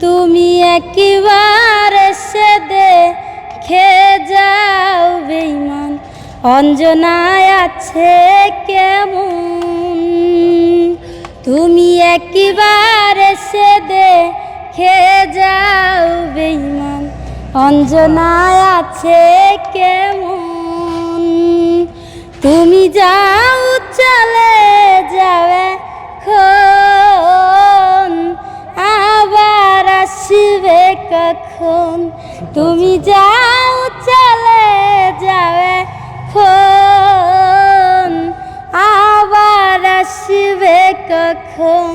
তুমি একবার এসে দেখে যাও বেইমান অঞ্জনায় আছে কেমন? তুমি একবার এসে দেখে যাও বেইমান অঞ্জনায় আছে কেমন? তুমি যাও চলে যাবে কখন তুমি যাও চলে যাবে খন আবার আসবে কখন?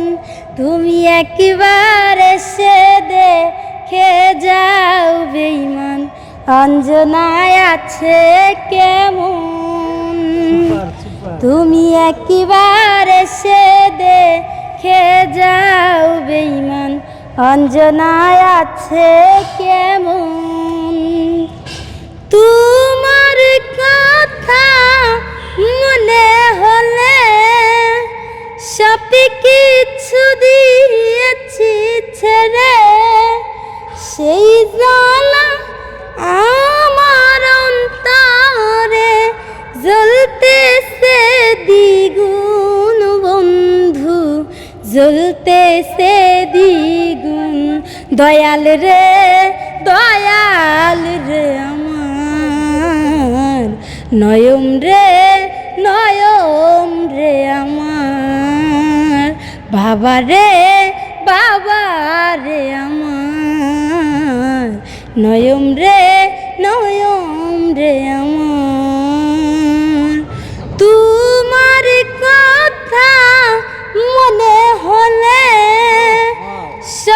তুমি একবার এসে দেখে যাও বেইমান অঞ্জনায় আছে কেমন? তুমি একবার এসে দেখে যাও বেইমান অঞ্জনায় আছে কেমন? তোমার কথা মনে হলে সবই কিছু দিয়েছি ছেড়ে। সেই জ্বালা আমার অন্তরে জ্বলতেছে দ্বিগুণ বন্ধু জ্বলতেছে দ্বিগুণ দয়াল রে দয়াল রে আমার। নয়ম রে নয়ম রে আমার। বাবা রে বাবা রে আমার। নয়ম রে নয়ম রে আমার। তোমার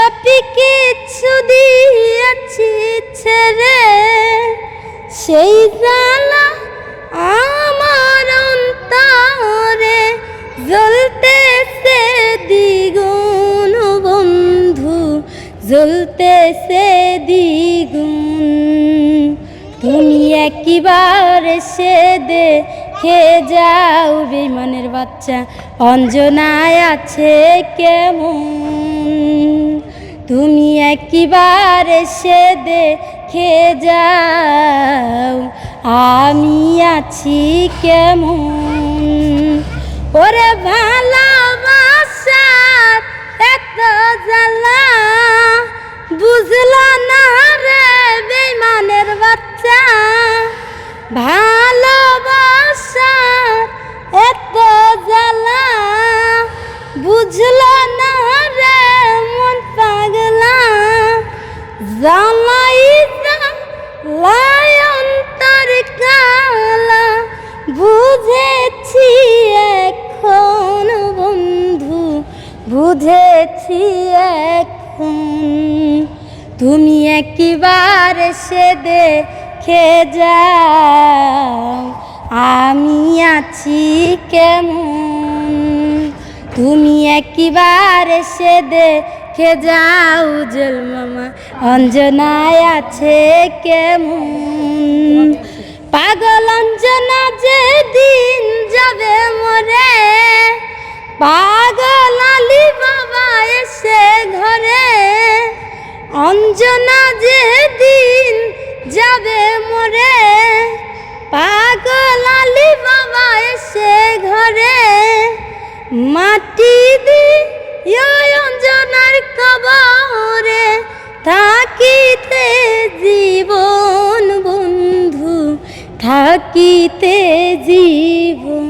সবই কিছু দিয়েছি ছেড়ে। সেই জ্বালা আমার অন্তরে জ্বলতেছে দ্বিগুণ বন্ধু, জ্বলতেছে দ্বিগুণ। তুমি একবার এসে দেখে যাও বিমানের বাচ্চা অঞ্জনায় আছে কেমন? একবার এসে দেখে যাও, আমি আছি কেমন? ওরে ভালোবাসার এত জ্বালা, বুঝলা না রে বেমানের বাচ্চা? ভালোবাসার এত জ্বালা, বুঝলা জ্বালাই জ্বালাই অন্তর কালা বুঝেছি এখন বন্ধু, বুঝেছি এখন। তুমি একবার সে দেখে যাও, আমি আছি কেমন। তুমি একবার সে দেখে যাও জল মামা? অঞ্জনায় আছে কেমন? পাগল অঞ্জনা যে দিন যাবে মরে, পাগল আলী বাবা এসে ঘরে। অঞ্জনা যে দিন যাবে মরে, পাগল আলী বাবা এসে ঘরে। মাটি দিয়ে অঞ্জনার কবরে থাকিতে জীবন বন্ধু, থাকিতে জীবন।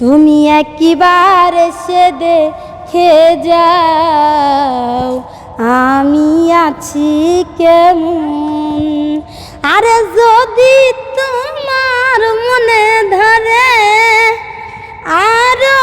তুমি একবার এসে দেখে যাও, আমি আছি কেমন। আরে যদি তোমার মনে ধরে আরও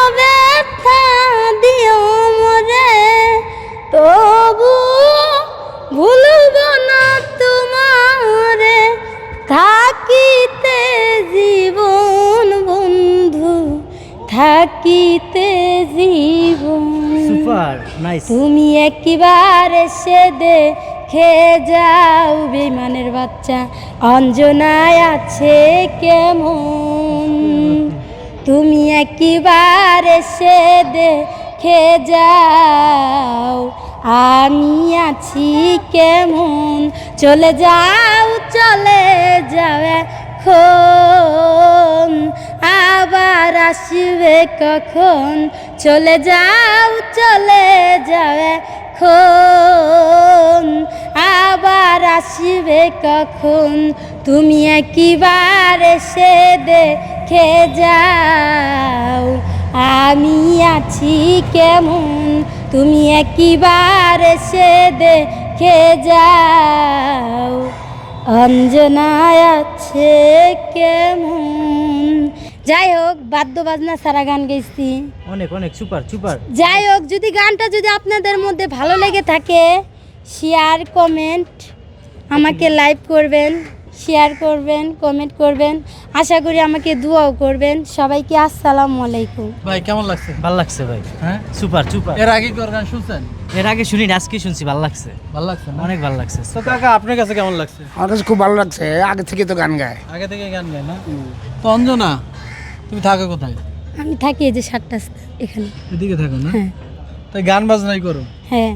থাকিতে জীবন সুপার নাইস তুমি একবার এসে দেখে যাও বিমানের বাচ্চা। অঞ্জনায় আছে কেমন? তুমি একবার এসে দেখে যাও আমি আছি কেমন? চলে যাও চলে যাও এখন। আবার আসবে কখন? চলে যাও চলে যাও এখন। আবার আসবে কখন? তুমি একবার এসে দেখে যাও। আমি আছি কেমন? তুমি একবার এসে দেখে যাও। অঞ্জনায় আছে কেমন? যাই হোক বাদ্য বাজনা সারা গান গেছি অনেক অনেক সুপার সুপার। যাই হোক যদি গানটা যদি আপনাদের মধ্যে ভালো লেগে থাকে শেয়ার কমেন্ট আমাকে লাইভ করবেন শেয়ার করবেন কমেন্ট করবেন। আশা করি আমাকে দুয়াও করবেন। সবাইকে আসসালামু আলাইকুম। ভাই কেমন লাগছে? ভালো লাগছে ভাই। হ্যাঁ? Super super. এর আগে কি গান শুনছেন? এর আগে শুনি আজকে শুনছি ভালো লাগছে। ভালো লাগছে অনেক ভালো লাগছে। তো কাকা আপনার কাছে কেমন লাগছে? আমার কাছে খুব ভালো লাগছে আগে থেকে তো গান গায়। আগে থেকে গান গায় না? তো অঞ্জনা তুমি থাকো কোথায়? আমি থাকি এই যে সাতটা এখানে। এদিকে থাকো না? হ্যাঁ। তাই গান বাজনাই করো। হ্যাঁ।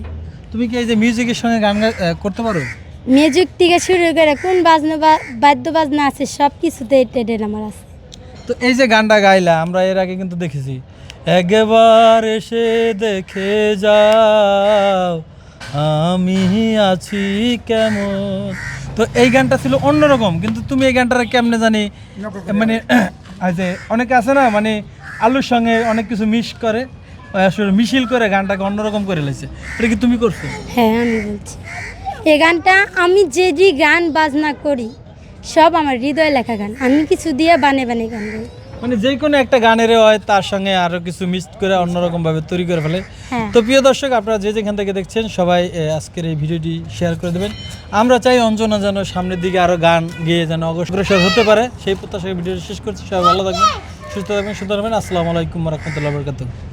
তুমি কি এই যে মিউজিকের সঙ্গে গান করতে পারো? মিউজিক থেকে শুরু করে কোন বাজনা বা- বাদ্য বাজনা আছে সব কিছুতে টেডের আমার আছে। তো এই যে গানটা গাইলা আমরা এর আগে কিন্তু দেখেছি। একবার এসে দেখে যাও আমি আছি কেমন? তো এই গানটা ছিল অন্যরকম কিন্তু তুমি এই গানটা কেমনে জানি মানে যে অনেকে আছে না মানে আলুর সঙ্গে অনেক কিছু মিশ করে আসলে মিশিল করে গানটাকে অন্যরকম করে লেছে এটা কি তুমি করছ? হ্যাঁ আমি বলছি। এই গানটা আমি যে যে গান বাজনা করি, সব আমার হৃদয় লেখা গান। আমি কিছু দিয়ে বানে বানে গান গাই। মানে যে কোনো একটা গানের হয় তার সঙ্গে আরও কিছু মিক্সড করে অন্যরকম ভাবে তৈরি করে ফেলে। হ্যাঁ। তো প্রিয় দর্শক আপনারা যে যেখান থেকে দেখছেন সবাই আজকের এই ভিডিওটি শেয়ার করে দেবেন। আমরা চাই অঞ্জনা যেন সামনের দিকে আরও গান গিয়ে যেন অগ্রসর হতে পারে। সেই প্রত্যাশা ভিডিওটি শেষ করছি। সবাই ভালো থাকবেন সুস্থ থাকবেন সুন্দর থাকবেন। আসসালামু আলাইকুম রহমতুল্লাহ